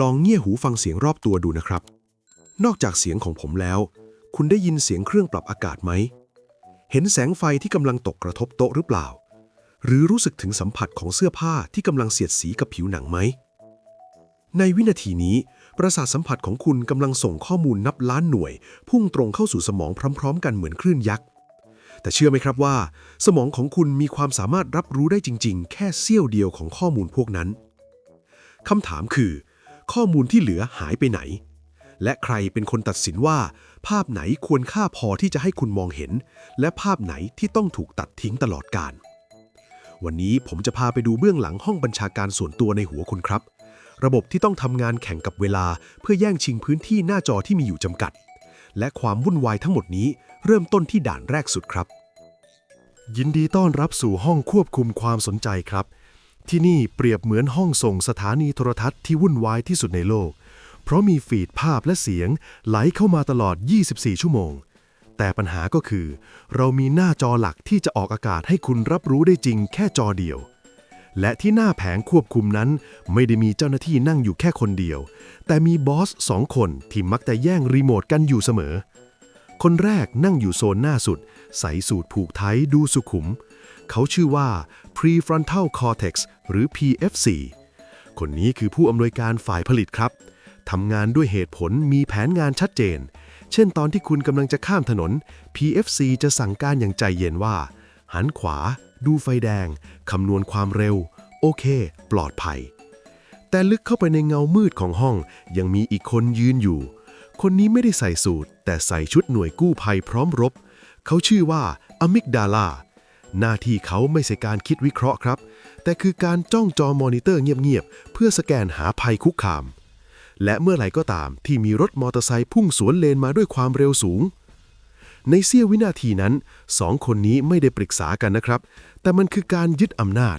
ลองเงี่ยหูฟังเสียงรอบตัวดูนะครับ นอกจากเสียงของผมแล้ว คุณได้ยินเสียงเครื่องปรับอากาศไหม เห็นแสงไฟที่กำลังตกกระทบโต๊ะหรือเปล่า หรือรู้สึกถึงสัมผัสของเสื้อผ้าที่กำลังเสียดสีกับผิวหนังไหม ในวินาทีนี้ ประสาทสัมผัสของคุณกำลังส่งข้อมูลนับล้านหน่วย พุ่งตรงเข้าสู่สมองพร้อม ๆ กันเหมือนคลื่นยักษ์แต่เชื่อไหมครับว่า สมองของคุณมีความสามารถรับรู้ได้จริง ๆ แค่เสี้ยวเดียวของข้อมูลพวกนั้นคำถามคือ ข้อมูลที่เหลือหายไปไหน และใครเป็นคนตัดสินว่า ภาพไหนควรค่าพอที่จะให้คุณมองเห็น และภาพไหนที่ต้องถูกตัดทิ้งตลอดกาลวันนี้ผมจะพาไปดูเบื้องหลังห้องบัญชาการส่วนตัวในหัวคุณครับ ระบบที่ต้องทำงานแข่งกับเวลา เพื่อแย่งชิงพื้นที่หน้าจอที่มีอยู่จำกัด และความวุ่นวายทั้งหมดนี้ เริ่มต้นที่ด่านแรกสุดครับยินดีต้อนรับสู่ห้องควบคุมความสนใจครับ ที่นี่เปรียบเหมือนห้องส่งสถานีโทรทัศน์ที่วุ่นวายที่สุดในโลก เพราะมีฟีดภาพและเสียงไหลเข้ามาตลอด 24 ชั่วโมง แต่ปัญหาก็คือ เรามีหน้าจอหลักที่จะออกอากาศให้คุณรับรู้ได้จริงแค่จอเดียว และที่หน้าแผงควบคุมนั้น ไม่ได้มีเจ้าหน้าที่นั่งอยู่แค่คนเดียว แต่มีบอสสองคนที่มักจะแย่งรีโมทกันอยู่เสมอ คนแรกนั่งอยู่โซนหน้าสุด ใส่สูตรผูกไทยดูสุขุม เขาชื่อว่า prefrontal cortex หรือ PFC คนนี้คือผู้อำนวยการฝ่ายผลิตครับทำงานด้วยเหตุผลมีแผนงานชัดเจน เช่นตอนที่คุณกำลังจะข้ามถนน PFC จะสั่งการอย่างใจเย็นว่า หันขวา ดูไฟแดง คำนวณความเร็ว โอเค ปลอดภัย แต่ลึกเข้าไปในเงามืดของห้อง ยังมีอีกคนยืนอยู่ คนนี้ไม่ได้ใส่สูทแต่ใส่ชุดหน่วยกู้ภัยพร้อมรบ เขาชื่อว่าอมิกดาลา หน้าที่เขาไม่ใช่การคิดวิเคราะห์ครับ แต่คือการจ้องจอมอนิเตอร์เงียบๆ เพื่อสแกนหาภัยคุกคาม และเมื่อไหร่ก็ตามที่มีรถมอเตอร์ไซค์พุ่งสวนเลนมาด้วยความเร็วสูง ในเสี้ยววินาทีนั้นสองคนนี้ไม่ได้ปรึกษากันนะครับ แต่มันคือการยึดอำนาจ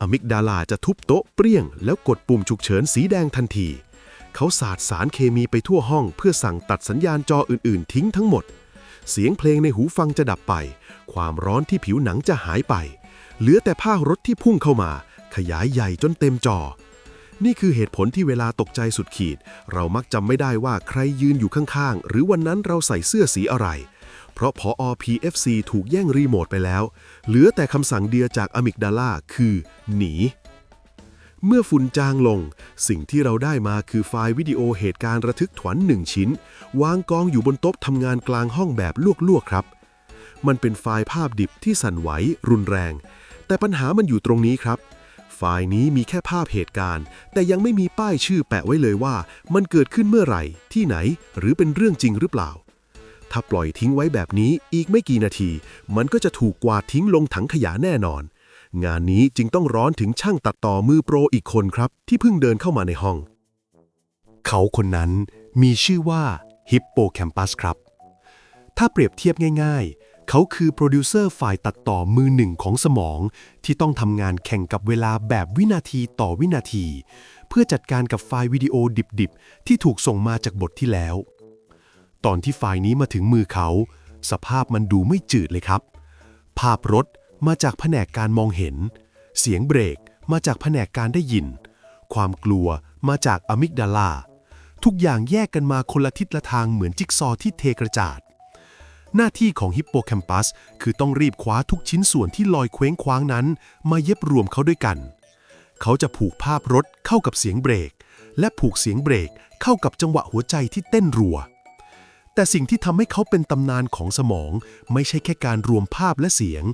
อมิกดาลาจะทุบโต๊ะเปรี้ยง แล้วกดปุ่มฉุกเฉินสีแดงทันที เขาสาดสารเคมีไปทั่วห้อง เพื่อสั่งตัดสัญญาณจออื่น ๆ ทิ้งทั้งหมด เสียงเพลงในหูฟังจะดับไป ความร้อนที่ผิวหนังจะหายไป เหลือแต่ภารถที่พุ่งเข้ามา ขยายใหญ่จนเต็มจอ นี่คือเหตุผลที่เวลาตกใจสุดขีด เรามักจำไม่ได้ว่าใครยืนอยู่ข้างๆ หรือวันนั้นเราใส่เสื้อสีอะไร เพราะพอ PFC ถูกแย่งรีโมทไปแล้ว เหลือแต่คำสั่งเดียวจากอะมิกดาลาคือ หนี เมื่อฝุ่นจางลง สิ่งที่เราได้มาคือไฟล์วิดีโอเหตุการณ์ระทึกถวันหนึ่งชิ้น วางกองอยู่บนโต๊ะทำงานกลางห้องแบบลวกๆครับ มันเป็นไฟล์ภาพดิบที่สั่นไหวรุนแรง แต่ปัญหามันอยู่ตรงนี้ครับ ไฟล์นี้มีแค่ภาพเหตุการณ์ แต่ยังไม่มีป้ายชื่อแปะไว้เลยว่า มันเกิดขึ้นเมื่อไหร่ ที่ไหน หรือเป็นเรื่องจริงหรือเปล่า ถ้าปล่อยทิ้งไว้แบบนี้อีกไม่กี่นาที มันก็จะถูกกวาดทิ้งลงถังขยะแน่นอน งานนี้จึงต้องร้อนถึงช่างตัดต่อมือโปรอีกคนครับ ที่เพิ่งเดินเข้ามาในห้อง เขาคนนั้นมีชื่อว่าฮิปโปแคมปัสครับ ถ้าเปรียบเทียบง่ายๆ เขาคือโปรดิวเซอร์ฝ่ายตัดต่อมือหนึ่งของสมอง ที่ต้องทำงานแข่งกับเวลาแบบวินาทีต่อวินาที เพื่อจัดการกับไฟล์วิดีโอดิบๆ ที่ถูกส่งมาจากบทที่แล้ว ตอนที่ไฟล์นี้มาถึงมือเขา สภาพมันดูไม่จืดเลยครับ ภาพรถ มาจากแผนกการมองเห็น เสียงเบรกมาจากแผนกการได้ยิน ความกลัวมาจากอะมิกดาลา ทุกอย่างแยกกันมาคนละทิศละทางเหมือนจิ๊กซอที่เทกระจาด หน้าที่ของฮิปโปแคมปัสคือต้องรีบคว้าทุกชิ้นส่วนที่ลอยเคว้งคว้างนั้น มาเย็บรวมเขาด้วยกัน เขาจะผูกภาพรถเข้ากับเสียงเบรก และผูกเสียงเบรกเข้ากับจังหวะหัวใจที่เต้นรัวแต่สิ่งที่ทำให้เขาเป็นตำนานของสมอง ไม่ใช่แค่การรวมภาพและเสียง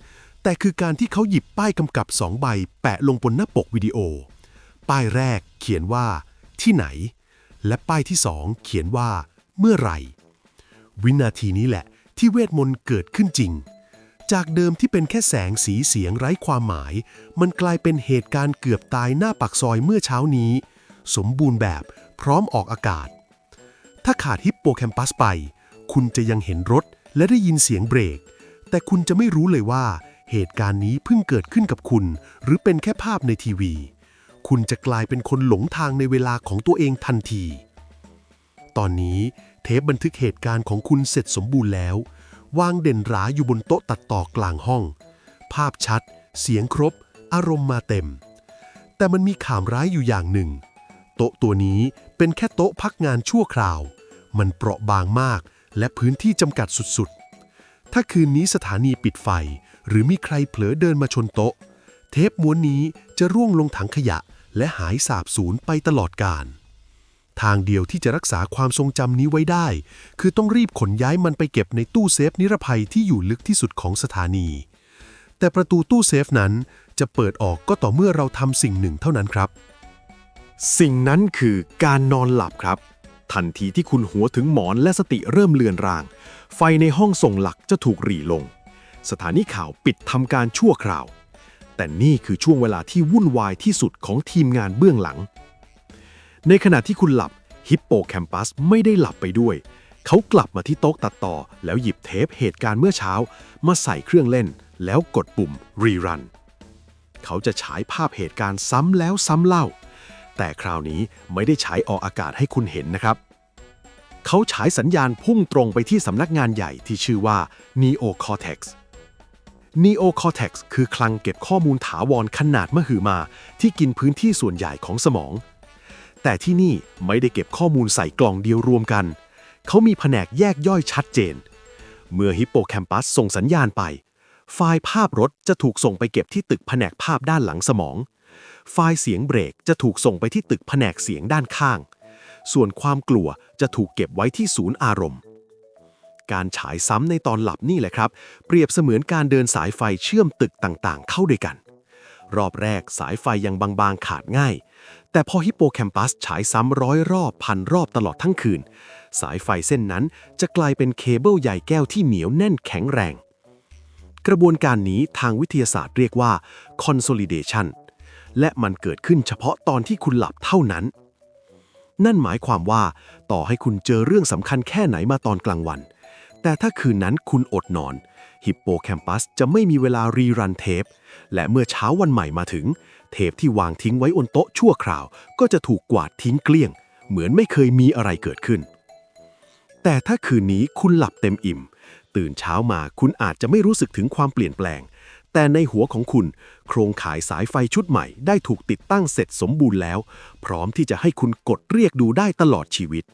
แต่คือการที่เขาหยิบป้ายกำกับสองใบ แปะลงบนหน้าปกวิดีโอ ป้ายแรกเขียนว่า ที่ไหน และป้ายที่สองเขียนว่า เมื่อไหร่ วินาทีนี้แหละ ที่เวทมนต์เกิดขึ้นจริง จากเดิมที่เป็นแค่แสงสีเสียงไร้ความหมาย มันกลายเป็นเหตุการณ์เกือบตายหน้าปากซอยเมื่อเช้านี้ สมบูรณ์แบบพร้อมออกอากาศ ถ้าขาดฮิปโปแคมปัสไป คุณจะยังเห็นรถและได้ยินเสียงเบรก แต่คุณจะไม่รู้เลยว่า เหตุการณ์นี้เพิ่งเกิดขึ้นกับคุณ หรือเป็นแค่ภาพในทีวี คุณจะกลายเป็นคนหลงทางในเวลาของตัวเองทันที ตอนนี้เทปบันทึกเหตุการณ์ของคุณเสร็จสมบูรณ์แล้ว วางเด่นหราอยู่บนโต๊ะตัดต่อกลางห้อง ภาพชัด เสียงครบ อารมณ์มาเต็ม แต่มันมีข่าวร้ายอยู่อย่างหนึ่ง โต๊ะตัวนี้เป็นแค่โต๊ะพักงานชั่วคราว มันเปราะบางมากและพื้นที่จำกัดสุดๆ ถ้าคืนนี้สถานีปิดไฟ หรือมีใครเผลอเดินมาชนโต๊ะ เทปม้วนนี้จะร่วงลงถังขยะและหายสาบสูญไปตลอดกาลทางเดียวที่จะรักษาความทรงจำนี้ไว้ได้ คือต้องรีบขนย้ายมันไปเก็บในตู้เซฟนิรภัยที่อยู่ลึกที่สุดของสถานี แต่ประตูตู้เซฟนั้นจะเปิดออกก็ต่อเมื่อเราทำสิ่งหนึ่งเท่านั้นครับ สิ่งนั้นคือการนอนหลับครับ ทันทีที่คุณหัวถึงหมอนและสติเริ่มเลือนราง ไฟในห้องส่งหลักจะถูกหรี่ลง สถานีข่าวปิดทำการชั่วคราว แต่นี่คือช่วงเวลาที่วุ่นวายที่สุดของทีมงานเบื้องหลัง ในขณะที่คุณหลับฮิปโปแคมปัสไม่ได้หลับไปด้วย เขากลับมาที่โต๊ะตัดต่อ แล้วหยิบเทปเหตุการณ์เมื่อเช้า มาใส่เครื่องเล่น แล้วกดปุ่มรีรัน เขาจะฉายภาพเหตุการณ์ซ้ำแล้วซ้ำเล่า แต่คราวนี้ไม่ได้ฉายออกอากาศให้คุณเห็นนะครับเขาฉายสัญญาณพุ่งตรงไปที่สำนักงานใหญ่ที่ชื่อว่า Neo Cortex Neo Cortex คือคลังเก็บข้อมูลถาวรขนาดมหึมา ที่กินพื้นที่ส่วนใหญ่ของสมอง แต่ที่นี่ไม่ได้เก็บข้อมูลใส่กล่องเดียวรวมกัน เขามีแผนกแยกย่อยชัดเจน เมื่อฮิปโปแคมปัสส่งสัญญาณไป ไฟล์ภาพรถจะถูกส่งไปเก็บที่ตึกแผนกภาพด้านหลังสมอง ไฟล์เสียงเบรกจะถูกส่งไปที่ตึกแผนกเสียงด้านข้าง ส่วนความกลัวจะถูกเก็บไว้ที่ศูนย์อารมณ์ การฉายซ้ำในตอนหลับนี่แหละครับ เปรียบเสมือนการเดินสายไฟเชื่อมตึกต่างๆ เข้าด้วยกัน รอบแรกสายไฟยังบางๆขาดง่าย แต่พอฮิปโปแคมปัสฉายซ้ำร้อยรอบพันรอบตลอดทั้งคืน สายไฟเส้นนั้นจะกลายเป็นเคเบิลใหญ่แก้วที่เหนียวแน่นแข็งแรง กระบวนการนี้ทางวิทยาศาสตร์เรียกว่า consolidation และมันเกิดขึ้นเฉพาะตอนที่คุณหลับเท่านั้น นั่นหมายความว่า ต่อให้คุณเจอเรื่องสำคัญแค่ไหนมาตอนกลางวัน แต่ถ้าคืนนั้นคุณอดนอน ฮิปโปแคมปัสจะไม่มีเวลารีรันเทป และเมื่อเช้าวันใหม่มาถึง เทปที่วางทิ้งไว้บนโต๊ะชั่วคราว ก็จะถูกกวาดทิ้งเกลี้ยง เหมือนไม่เคยมีอะไรเกิดขึ้น แต่ถ้าคืนนี้คุณหลับเต็มอิ่ม ตื่นเช้ามาคุณอาจจะไม่รู้สึกถึงความเปลี่ยนแปลง แต่ในหัวของคุณ โครงข่ายสายไฟชุดใหม่ ได้ถูกติดตั้งเสร็จสมบูรณ์แล้ว พร้อมที่จะให้คุณกดเรียกดูได้ตลอดชีวิต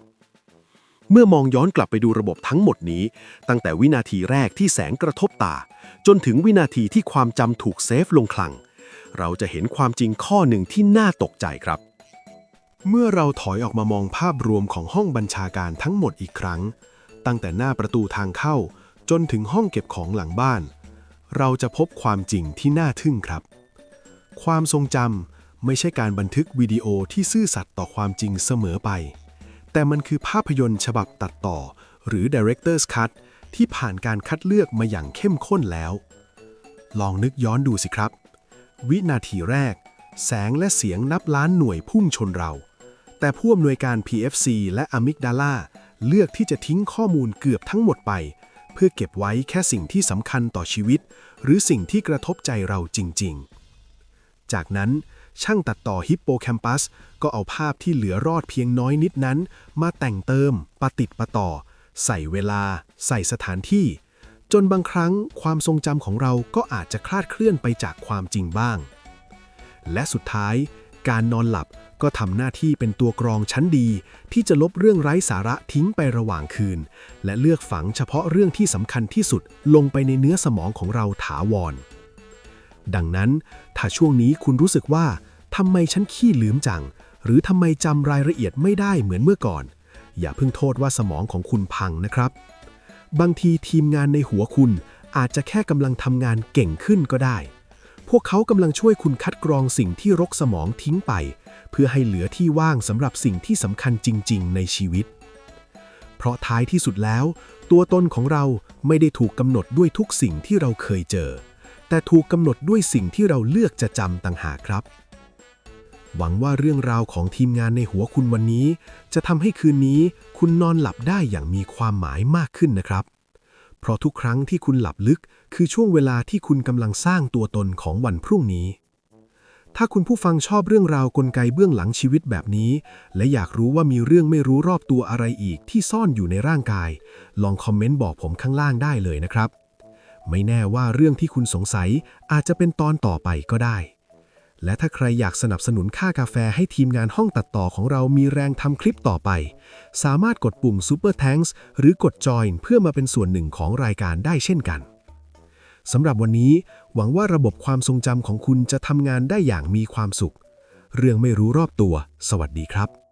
เมื่อมองย้อนกลับไปดูระบบทั้งหมดนี้ ตั้งแต่วินาทีแรกที่แสงกระทบตา จนถึงวินาทีที่ความจำถูกเซฟลงคลัง เราจะเห็นความจริงข้อหนึ่งที่น่าตกใจครับ เมื่อเราถอยออกมามองภาพรวมของห้องบัญชาการทั้งหมดอีกครั้ง ตั้งแต่หน้าประตูทางเข้า จนถึงห้องเก็บของหลังบ้าน เราจะพบความจริงที่น่าทึ่งครับ ความทรงจำไม่ใช่การบันทึกวิดีโอที่ซื่อสัตย์ต่อความจริงเสมอไป แต่มันคือภาพยนตร์ฉบับตัดต่อ หรือ Director's Cut ที่ผ่านการคัดเลือกมาอย่างเข้มข้นแล้ว ลองนึกย้อนดูสิครับ วินาทีแรก แสงและเสียงนับล้านหน่วยพุ่งชนเรา แต่ผู้อำนวยการ PFC และอะมิกดาลาเลือกที่จะทิ้งข้อมูลเกือบทั้งหมดไป เพื่อเก็บไว้แค่สิ่งที่สำคัญต่อชีวิต หรือสิ่งที่กระทบใจเราจริง ๆ จากนั้นช่างตัดต่อฮิปโปแคมปัสก็เอาภาพที่เหลือรอดเพียงน้อยนิดนั้น มาแต่งเติมปะติดปะต่อ ใส่เวลา ใส่สถานที่ จนบางครั้งความทรงจำของเราก็อาจจะคลาดเคลื่อนไปจากความจริงบ้าง และสุดท้าย การนอนหลับก็ทำหน้าที่เป็นตัวกรองชั้นดี ที่จะลบเรื่องไร้สาระทิ้งไประหว่างคืน และเลือกฝังเฉพาะเรื่องที่สำคัญที่สุดลงไปในเนื้อสมองของเราถาวร ดังนั้น ถ้าช่วงนี้คุณรู้สึกว่าทำไมฉันขี้ลืมจัง หรือทำไมจำรายละเอียดไม่ได้เหมือนเมื่อก่อน อย่าเพิ่งโทษว่าสมองของคุณพังนะครับ บางทีทีมงานในหัวคุณอาจจะแค่กำลังทำงานเก่งขึ้นก็ได้ พวกเขากำลังช่วยคุณคัดกรองสิ่งที่รกสมองทิ้งไป เพื่อให้เหลือที่ว่างสำหรับสิ่งที่สำคัญจริง ๆ ในชีวิต เพราะท้ายที่สุดแล้ว ตัวตนของเราไม่ได้ถูกกำหนดด้วยทุกสิ่งที่เราเคยเจอ แต่ถูกกำหนดด้วยสิ่งที่เราเลือกจะจำต่างหากครับ หวังว่าเรื่องราวของทีมงานในหัวคุณวันนี้ จะทำให้คืนนี้คุณนอนหลับได้อย่างมีความหมายมากขึ้นนะครับ เพราะทุกครั้งที่คุณหลับลึกคือช่วงเวลาที่คุณกำลังสร้างตัวตนของวันพรุ่งนี้ ถ้าคุณผู้ฟังชอบเรื่องราวกลไกเบื้องหลังชีวิตแบบนี้ และอยากรู้ว่ามีเรื่องไม่รู้รอบตัวอะไรอีกที่ซ่อนอยู่ในร่างกาย ลองคอมเมนต์บอกผมข้างล่างได้เลยนะครับ ไม่แน่ว่าเรื่องที่คุณสงสัยอาจจะเป็นตอนต่อไปก็ได้ และถ้าใครอยากสนับสนุนค่ากาแฟให้ทีมงานห้องตัดต่อของเรามีแรงทำคลิปต่อไป สามารถกดปุ่ม Super Thanks หรือกด Join เพื่อมาเป็นส่วนหนึ่งของรายการได้เช่นกันสำหรับวันนี้ หวังว่าระบบความทรงจำของคุณจะทำงานได้อย่างมีความสุข เรื่องไม่รู้รอบตัว สวัสดีครับ